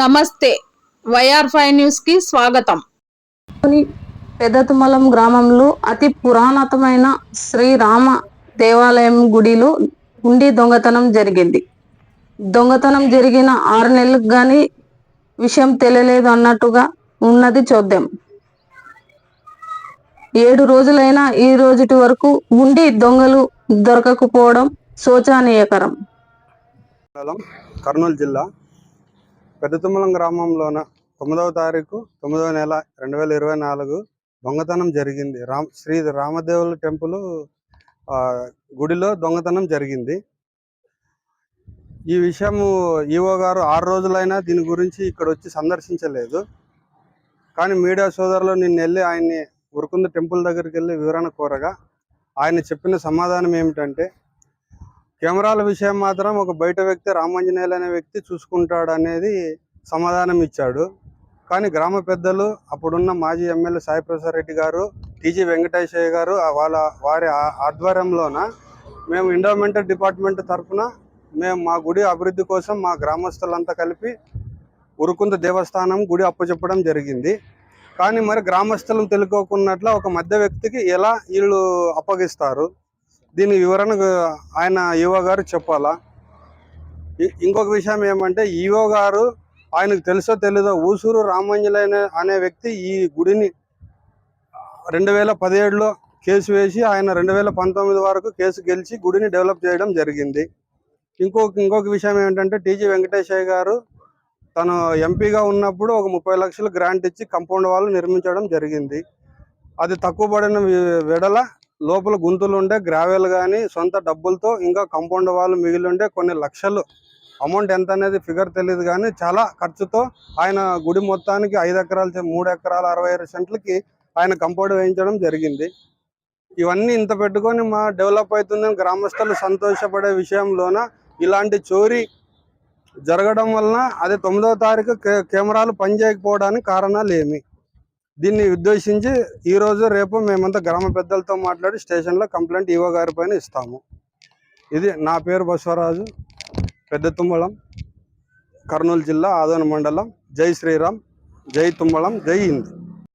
నమస్తే. YR five న్యూస్కి స్వాగతం పెదతుమలం గ్రామంలో అతి పురాతనమైన శ్రీరామ దేవాలయం గుడిలో ఉండి దొంగతనం జరిగింది. దొంగతనం జరిగిన ఆరు నెలలకు కానీ విషయం తెలియలేదు అన్నట్టుగా ఉన్నది చూద్దాం ఏడు రోజులైనా ఈ రోజుటి వరకు ఉండి దొంగలు దొరకకపోవడం శోచనీయకరం. కర్నూలు జిల్లా పెద్దతుమ్మలం గ్రామంలోన తొమ్మిదవ తారీఖు తొమ్మిదవ నెల రెండు వేల ఇరవై నాలుగు దొంగతనం జరిగింది. రామ్ శ్రీ రామదేవుల టెంపుల్ గుడిలో దొంగతనం జరిగింది. ఈ విషయము ఈవో గారు ఆరు రోజులైనా దీని గురించి ఇక్కడ వచ్చి సందర్శించలేదు. కానీ మీడియా సోదరులు నిన్న వెళ్ళి ఆయన్ని ఉరుకుంద టెంపుల్ దగ్గరికి వెళ్ళి వివరణ కోరగా ఆయన చెప్పిన సమాధానం ఏమిటంటే కెమెరాల విషయం మాత్రం ఒక బయట వ్యక్తి రామాంజనేయులు అనే వ్యక్తి చూసుకుంటాడు అనేది సమాధానం ఇచ్చాడు. కానీ గ్రామ పెద్దలు అప్పుడున్న మాజీ ఎమ్మెల్యే సాయిప్రసాద్ రెడ్డి గారు టీజీ వెంకటేశయ్య గారు వాళ్ళ వారి ఆ- ఆధ్వర్యంలోన మేము ఎండోమెంటల్ డిపార్ట్మెంట్ తరఫున మేము మా గుడి అభివృద్ధి కోసం మా గ్రామస్తులంతా కలిపి ఉరుకుంద దేవస్థానం గుడి అప్పచెప్పడం జరిగింది. కానీ మరి గ్రామస్తులను తెలుసుకోకున్నట్ల ఒక మధ్య వ్యక్తికి ఎలా వీళ్ళు అప్పగిస్తారు? దీని వివరణ ఆయన ఈవో గారు చెప్పాలా? ఇంకొక విషయం ఏమంటే ఈవో గారు ఆయనకు తెలుసో తెలీదో ఊసూరు రామంజలైన అనే వ్యక్తి ఈ గుడిని రెండు వేల పదిహేడులో కేసు వేసి ఆయన రెండు వేల పంతొమ్మిది వరకు కేసు గెలిచి గుడిని డెవలప్ చేయడం జరిగింది. ఇంకొక ఇంకొక విషయం ఏంటంటే టీజీ వెంకటేశయ్య గారు తను ఎంపీగా ఉన్నప్పుడు ఒక ముప్పై లక్షలు గ్రాంట్ ఇచ్చి కంపౌండ్ వాళ్ళు నిర్మించడం జరిగింది. అది తక్కువ పడిన వెడల లోపల గుంతులుండే గ్రావెల్ కానీ సొంత డబ్బులతో ఇంకా కంపౌండ్ వాళ్ళు మిగిలి ఉండే కొన్ని లక్షలు. అమౌంట్ ఎంత అనేది ఫిగర్ తెలియదు కానీ చాలా ఖర్చుతో ఆయన గుడి మొత్తానికి ఐదు ఎకరాలు మూడు ఎకరాలు అరవై ఐదు సెంట్లకి ఆయన కంపౌండ్ వేయించడం జరిగింది. ఇవన్నీ ఇంత పెట్టుకొని మా డెవలప్ అవుతుందని గ్రామస్తులు సంతోషపడే విషయంలోన ఇలాంటి చోరీ జరగడం వలన అదే తొమ్మిదవ తారీఖు కెమెరాలు పనిచేయకపోవడానికి కారణాలు ఏమి దీన్ని ఉద్దేశించి ఈరోజు రేపు మేమంతా గ్రామ పెద్దలతో మాట్లాడి స్టేషన్లో కంప్లైంట్ ఈవో గారి పైన ఇస్తాము. ఇది నా పేరు బసవరాజు పెద్ద తుమ్మలం కర్నూలు జిల్లా ఆదోని మండలం. జై శ్రీరామ్ జై తుమ్మలం జై హింద్.